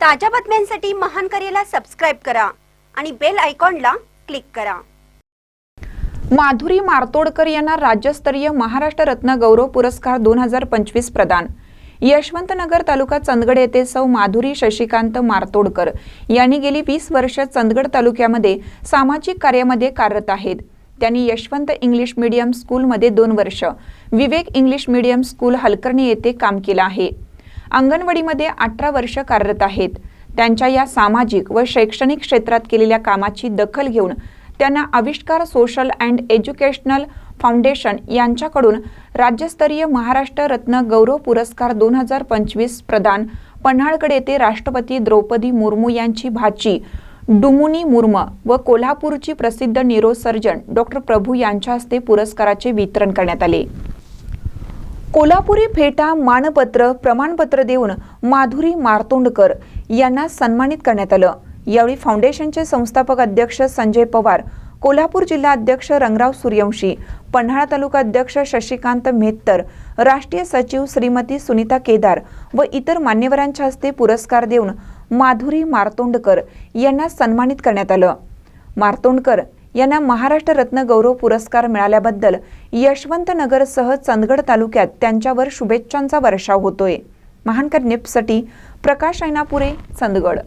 ताज्या बातम्यांसाठी महान करेला सबस्क्राईब करा आणि बेल आयकॉनला क्लिक करा. माधुरी मार्तोडकर यांना राज्यस्तरीय महाराष्ट्र रत्न गौरव पुरस्कार दोन हजार पंचवीस प्रदान. यशवंतनगर तालुका चंदगड येथे सौ माधुरी शशिकांत मार्तोडकर यांनी गेली वीस वर्ष चंदगड तालुक्यामध्ये सामाजिक कार्यामध्ये कार्यरत आहेत. त्यांनी यशवंत इंग्लिश मीडियम स्कूलमध्ये दोन वर्ष Vivek English medium school Halkarni येथे काम केलं आहे. अंगणवाडीमध्ये अठरा वर्ष कार्यरत आहेत. त्यांच्या या सामाजिक व शैक्षणिक क्षेत्रात केलेल्या कामाची दखल घेऊन त्यांना आविष्कार सोशल अँड एज्युकेशनल फाउंडेशन यांच्याकडून राज्यस्तरीय महाराष्ट्र रत्न गौरव पुरस्कार दोन हजार पंचवीस प्रदान पन्हाळगड येथे राष्ट्रपती द्रौपदी मुर्मू यांची भाची डुमुनी मुर्म व कोल्हापूरची प्रसिद्ध न्यूरोसर्जन डॉक्टर प्रभू यांच्या हस्ते पुरस्काराचे वितरण करण्यात आले. कोल्हापुरी फेटा मानपत्र प्रमाणपत्र देऊन माधुरी मार्तोंडकर यांना सन्मानित करण्यात आलं. यावेळी फाउंडेशनचे संस्थापक अध्यक्ष संजय पवार कोल्हापूर जिल्हा अध्यक्ष रंगराव सूर्यवंशी पन्हाळा तालुका अध्यक्ष शशिकांत मेहत्तर राष्ट्रीय सचिव श्रीमती सुनीता केदार व इतर मान्यवरांच्या हस्ते पुरस्कार देऊन माधुरी मार्तोंडकर यांना सन्मानित करण्यात आलं. मार्तोंडकर यांना महाराष्ट्र रत्न गौरव पुरस्कार मिळाल्याबद्दल यशवंतनगरसह चंदगड तालुक्यात त्यांच्यावर शुभेच्छांचा वर्षाव होतोय. महानकर निप्ससाठी प्रकाश ऐनापुरे चंदगड.